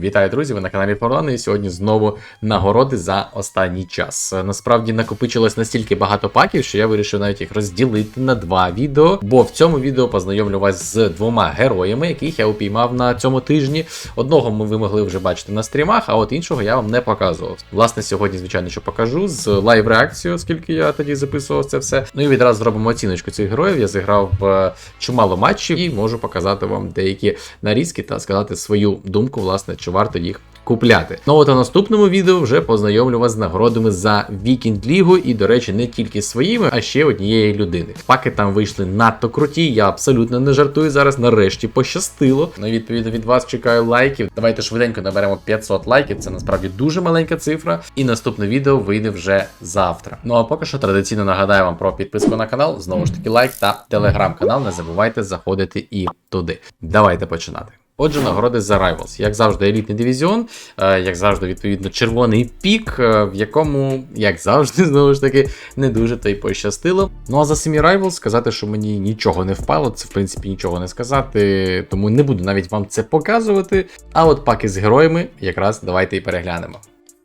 Вітаю, друзі! Ви на каналі Форлани, і сьогодні знову нагороди за останній час. Насправді накопичилось настільки багато паків, що я вирішив навіть їх розділити на два відео. Бо в цьому відео познайомлю вас з двома героями, яких я упіймав на цьому тижні. Одного ми ви могли вже бачити на стрімах, а от іншого я вам не показував. Власне, сьогодні, звичайно, що покажу з лайв реакцією, оскільки я тоді записував це все. Ну і відразу зробимо оціночку цих героїв. Я зіграв е, чимало матчів і можу показати вам деякі нарізки та сказати свою думку, власне, чи варто їх купляти. Ну от у наступному відео вже познайомлю вас з нагородами за Вікінд Лігу, і, до речі, не тільки своїми, а ще однієї людини. Паки там вийшли надто круті. Я абсолютно не жартую зараз. Нарешті пощастило. Ну і відповідно від вас чекаю лайків. Давайте швиденько наберемо 500 лайків. Це насправді дуже маленька цифра. І наступне відео вийде вже завтра. Ну а поки що традиційно нагадаю вам про підписку на канал. Знову ж таки, лайк та телеграм-канал. Не забувайте заходити і туди. Давайте починати. Отже, нагороди за Rivals. Як завжди, елітний дивізіон, е, як завжди, відповідно, червоний пік, е, в якому, як завжди, знову ж таки, не дуже то й пощастило. Ну а за самі Rivals сказати, що мені нічого не впало, це в принципі нічого не сказати, тому не буду навіть вам це показувати. А от паки з героями, якраз давайте і переглянемо.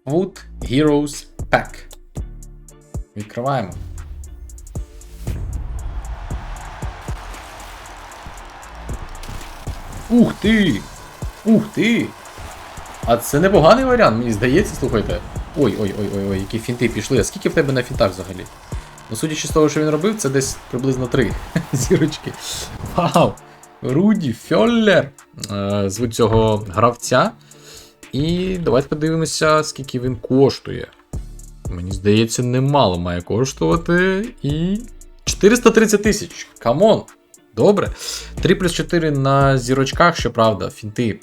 Wood Heroes Pack. Відкриваємо. Ух ти! Ух ти! А це непоганий варіант, мені здається, слухайте. Ой, ой, ой, ой, ой, які фінти пішли. А скільки в тебе на фінтах взагалі? Ну, судячи з того, що він робив, це десь приблизно три зірочки. Вау! Руді Фьоллер. Е, звуть цього гравця. І давайте подивимося, скільки він коштує. Мені здається, немало має коштувати. І. 430 тисяч. Камон! Добре. 3 плюс 4 на зірочках, щоправда, фінти.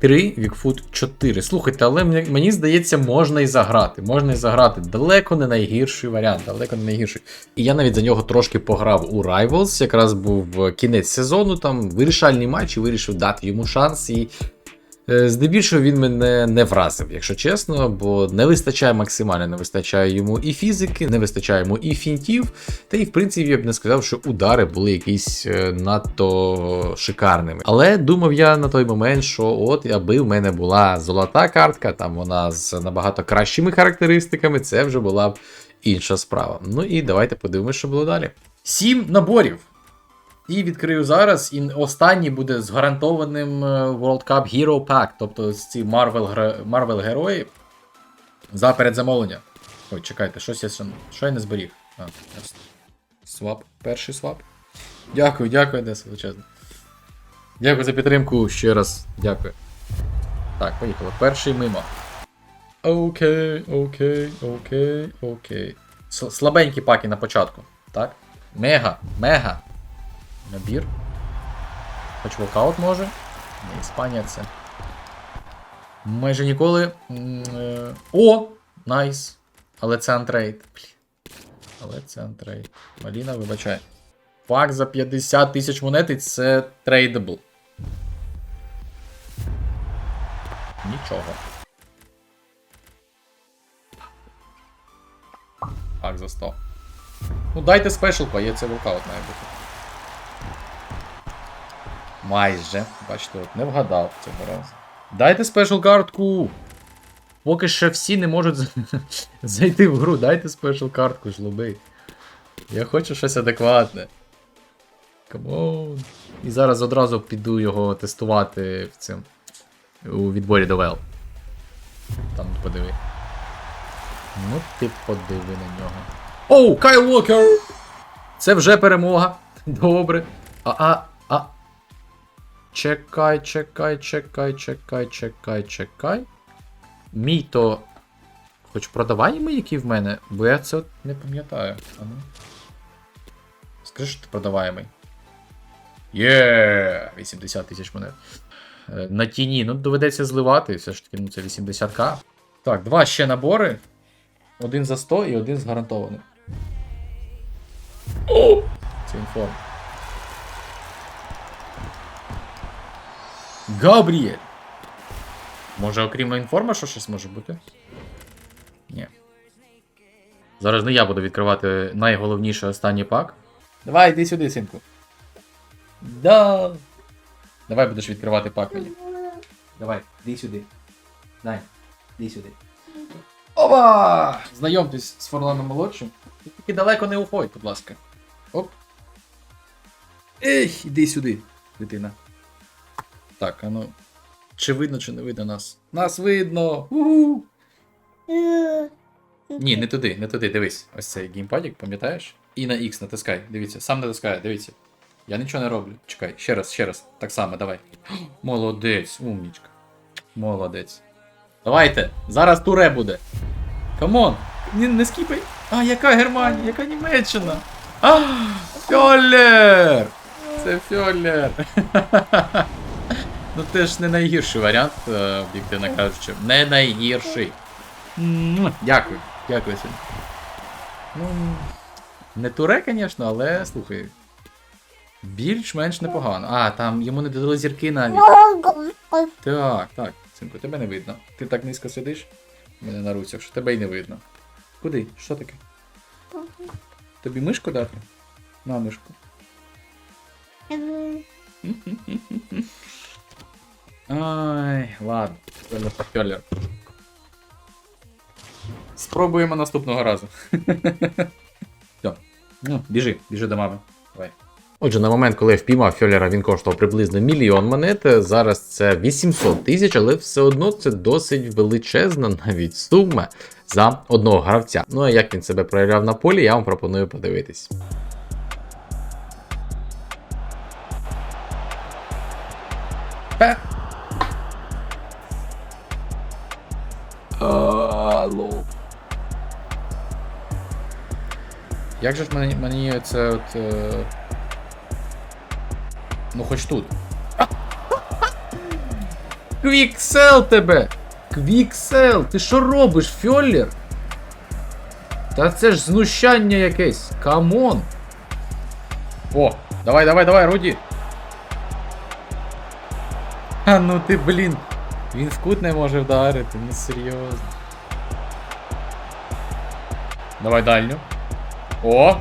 3, Вікфут 4. Слухайте, але мені, здається, можна і заграти. Можна і заграти. Далеко не найгірший варіант, далеко не найгірший. І я навіть за нього трошки пограв у Rivals. Якраз був кінець сезону, там вирішальний матч і вирішив дати йому шанс. І Е, Здебільшого він мене не вразив, якщо чесно, бо не вистачає максимально, не вистачає йому і фізики, не вистачає йому і фінтів. Та і в принципі я б не сказав, що удари були якісь е, надто шикарними. Але думав я на той момент, що от аби в мене була золота картка, там вона з набагато кращими характеристиками, це вже була б інша справа. Ну і давайте подивимося, що було далі. Сім наборів. І відкрию зараз, і останній буде з гарантованим е, World Cup Hero Pack, тобто ці Marvel, Marvel герої за передзамовлення. Ой, чекайте, щось я що я не зберіг. А. Свап, перший свап. Дякую, дякую, Одеса, величезно. Дякую за підтримку ще раз. Дякую. Так, поїхали. Перший мимо. Окей, окей, окей, окей. Слабенькі паки на початку. Так? Мега, мега. Набір. Хоч волкаут може. Не, Іспанія це. Майже ніколи. е, О! Найс! Але це антрейд. Але це антрейд. Маліна, вибачай. Пак за 50 тисяч монет і це трейдабл. Нічого. Пак за 100. Ну дайте спешл, є це волкаут має бути. Майже. Бачите, от не вгадав цього разу. Дайте спешл картку. Поки ще всі не можуть зайти в гру, дайте спешл картку, жлоби. Я хочу щось адекватне. Камон. І зараз одразу піду його тестувати в цим. У відборі до ВЕЛ. Там подиви. Ну, ти подиви на нього. Оу, Кайл Уокер! Це вже перемога. Добре. А, а. Чекай, чекай, чекай, чекай, чекай, чекай. Мій то. Хоч продаваємий, який в мене, бо я це от не пам'ятаю. А ну. Скажи, що ти продаваємий. Є! 80 тисяч монет. Е, На тіні, ну доведеться зливати, все ж таки, ну це 80к. Так, два ще набори. Один за 100 і один з гарантованим. О! Це інформ. Габріель. Може, окрім інформа, що щось може бути? Ні. Зараз не я буду відкривати найголовніший останній пак. Давай, йди сюди, синку. Да. Давай будеш відкривати пак мені. Давай, іди сюди. Дай, іди сюди. Опа! Знайомтесь з Форланом молодшим. І тільки далеко не уходь, будь ласка. Оп. Ей, іди сюди, дитина. Так, а ну. Чи видно, чи не видно нас? Нас видно! у Ні, не туди, не туди, дивись. Ось цей геймпадік, пам'ятаєш? І на X натискай, дивіться, сам натискай, дивіться. Я нічого не роблю. Чекай, ще раз, ще раз. Так само, давай. Молодець, умнічка. Молодець. Давайте, зараз туре буде. Камон! Не, не скіпай. А, яка Германія, яка Німеччина? А, Фьоллер! Це Фьоллер. ну це ж не найгірший варіант, е, об'єктивно кажучи. Не найгірший. Дякую, дякую сьогодні. Ну, не туре, звісно, але слухай. Більш-менш непогано. А, там йому не додали зірки навіть. Так, так, синку, тебе не видно. Ти так низько сидиш у мене на руцях, що тебе й не видно. Куди? Що таке? Тобі мишку дати? На мишку. Ай, ладно, це не. Спробуємо наступного разу. Все. Ну, біжи, біжи до мами. Давай. Отже, на момент, коли я впіймав Фьолера, він коштував приблизно мільйон монет. Зараз це 800 тисяч, але все одно це досить величезна навіть сума за одного гравця. Ну а як він себе проявляв на полі, я вам пропоную подивитись. Алло. Як же ж мені, мені це от. Е... Ну хоч тут. Квіксел тебе! Квіксел! Ти що робиш, Фьоллер? Та це ж знущання якесь. Камон! О, давай, давай, давай, Руді! А ну ти, блін. Він в кут не може вдарити, ну серйозно. Давай дальню. О!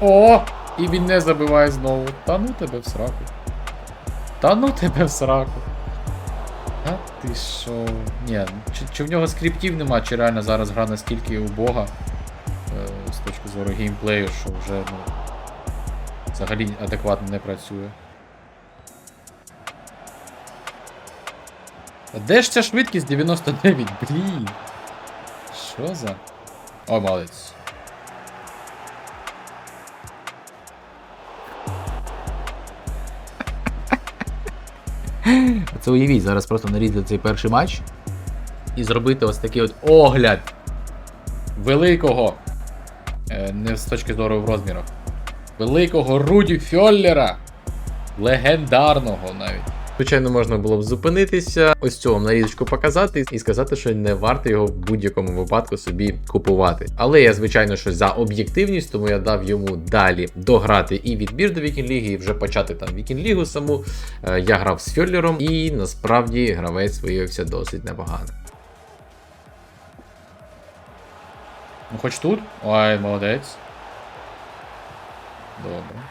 О! І він не забиває знову. Та ну тебе в сраку. Та ну тебе в сраку. Та ти що? Ні, чи, чи в нього скриптів нема, чи реально зараз гра настільки убога е, з точки зору геймплею, що вже ну, взагалі адекватно не працює. А де ж ця швидкість 99? Блін. Що за? О, молодець. Це уявіть, зараз просто нарізати цей перший матч і зробити ось такий от огляд великого, е, не з точки зору в розмірах, великого Руді Фьоллера, легендарного навіть. Звичайно, можна було б зупинитися, ось цю вам нарізочку показати і сказати, що не варто його в будь-якому випадку собі купувати. Але я, звичайно, що за об'єктивність, тому я дав йому далі дограти і відбір до Вікінг-ліги, і вже почати там Вікінг-лігу саму. Е, Я грав з Фьоллером, і насправді гравець виявився досить непоганий. Ну, хоч тут? Ой, молодець. Добре.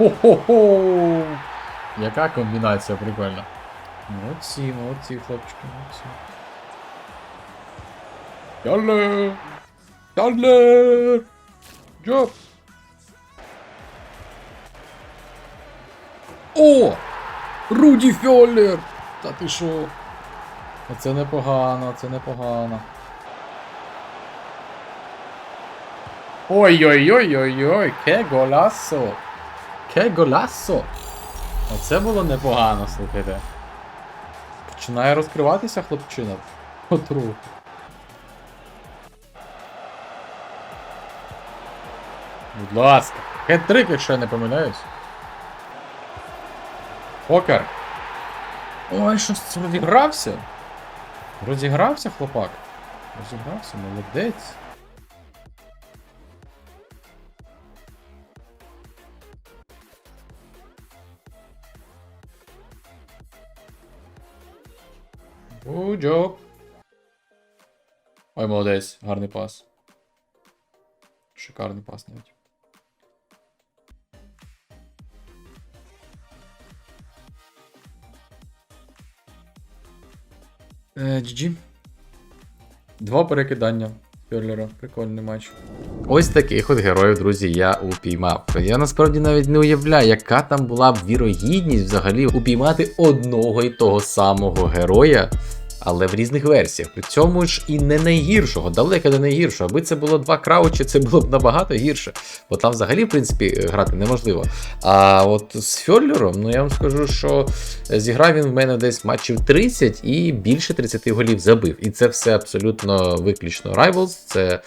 Хо-хо-хо! Яка комбінація прикольна. Молодці, молодці, хлопчики, молодці. Яллер! Яллер! Джоп! О! Руді Фьоллер! Та ти що? Оце непогано, це непогано. Ой-ой-ой-ой-ой, ке голасо! Ке голасо! Оце було непогано, слухайте. Починає розкриватися хлопчина. Потру. Будь ласка. Хет-трик, якщо я не помиляюсь. Покер. Ой, щось розігрався. Розігрався, хлопак. Розігрався, молодець. Уджоп. Ой, молодець, гарний пас. Шикарний пас навіть. Е, GG. Два перекидання Фьорлера. Прикольний матч. Ось таких от героїв, друзі, я упіймав. Я насправді навіть не уявляю, яка там була б вірогідність взагалі упіймати одного і того самого героя. Але в різних версіях. При цьому ж і не найгіршого, далеко не найгіршого. Аби це було два краучі, це було б набагато гірше. Бо там взагалі, в принципі, грати неможливо. А от з Фьорлером, ну я вам скажу, що зіграв він в мене десь матчів 30 і більше 30 голів забив. І це все абсолютно виключно Rivals, це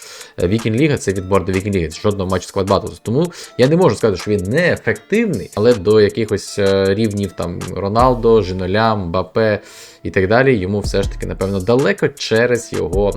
Вікінг Ліга, це відбор до Вікінг Ліги, жодного матчу Squad Battles. Тому я не можу сказати, що він не ефективний, але до якихось е, рівнів там Роналдо, Жиноля, Мбапе і так далі, йому все ж таки, напевно, далеко через його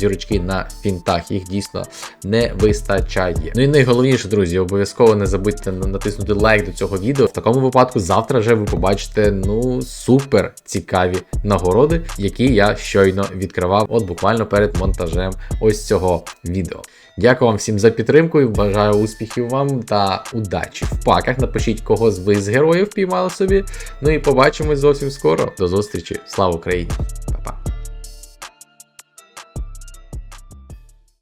зірочки на фінтах. Їх дійсно не вистачає. Ну і найголовніше, друзі, обов'язково не забудьте натиснути лайк до цього відео. В такому випадку завтра вже ви побачите ну супер цікаві нагороди, які я щойно відкривав, от буквально перед монтажем ось цього відео. Дякую вам всім за підтримку і бажаю успіхів вам та удачі в паках. Напишіть, кого з ви з героїв піймали собі. Ну і побачимось зовсім скоро. До зустрічі. Слава Україні!